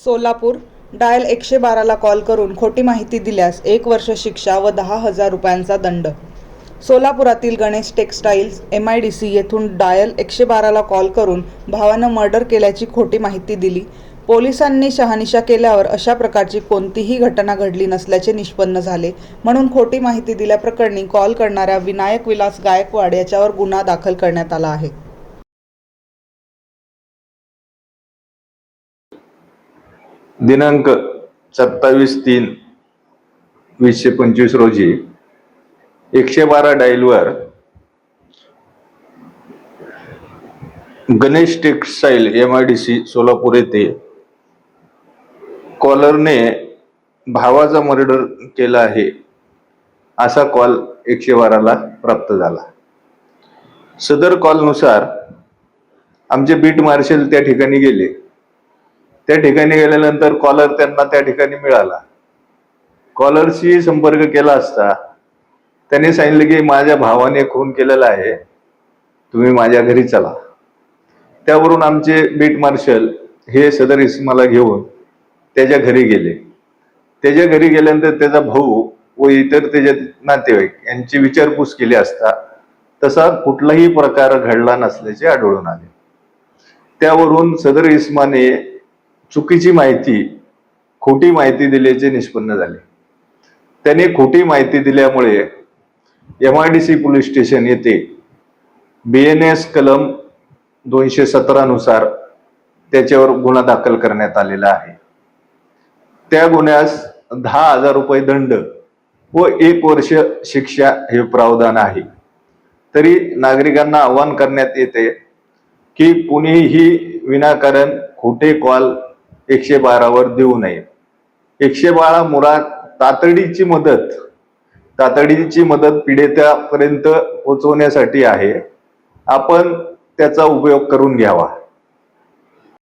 Solapur dial एकशे बाराला call करून खोटी माहिती दिल्यास एक वर्ष शिक्षा व दहा हजार रुपयांचा दंड. सोलापुरातील Ganesh textiles M I D C येथून डायल एकशे बाराला कॉल करून भावानं मर्डर केल्याची खोटी माहिती दिली. पोलिसांनी शहानिशा केल्यावर अशा प्रकारची कोणतीही घटना घडली नसल्याचे निष्पन्न झाले. म्हणून खोटी माहिती दिल्याप्रकरणी कॉल करणाऱ्या विनायक विलास गायकवाड याच्यावर गुन्हा दाखल करण्यात आला आहे. दिनांक सत्तावीस तीन वीसशे पंचवीस रोजी एकशे बारा डाईलवर Ganesh textile M I D C Solapur येथे कॉलरने भावाचा मर्डर केला आहे असा कॉल एकशे बाराला प्राप्त झाला. सदर कॉलनुसार आमचे बीट मार्शल त्या ठिकाणी गेले. त्या ठिकाणी गेल्यानंतर कॉलर त्यांना त्या ठिकाणी मिळाला. कॉलरशी संपर्क केला असता त्याने सांगितलं की माझ्या भावाने खून केलेला आहे तुम्ही माझ्या घरी चला. त्यावरून आमचे बीट मार्शल हे सदर इस्माला घेऊन त्याच्या घरी गेले. त्याच्या घरी गेल्यानंतर त्याचा भाऊ व इतर त्याच्या नातेवाईक यांची विचारपूस केली असता तसा कुठलाही प्रकार घडला नसल्याचे आढळून आले. त्यावरून सदर इस्माने चुकीची माहिती खोटी माहिती दिल्याचे निष्पन्न झाले. त्याने खोटी माहिती दिल्यामुळे M I D C police station येथे बी एन एस कलम दोनशे सतरानुसार त्याच्यावर गुन्हा दाखल करण्यात आलेला आहे. त्या गुन्ह्यास दहा हजार रुपये दंड व एक वर्ष शिक्षा हे प्रावधान आहे. तरी नागरिकांना आवाहन करण्यात येते की कुणीही विनाकारण खोटे कॉल एकशे बारावर देऊ नये. एकशे बारा मुळात तातडीची मदत तातडीची मदत पीडितापर्यंत पोहोचवण्यासाठी आहे. आपण त्याचा उपयोग करून घ्यावा.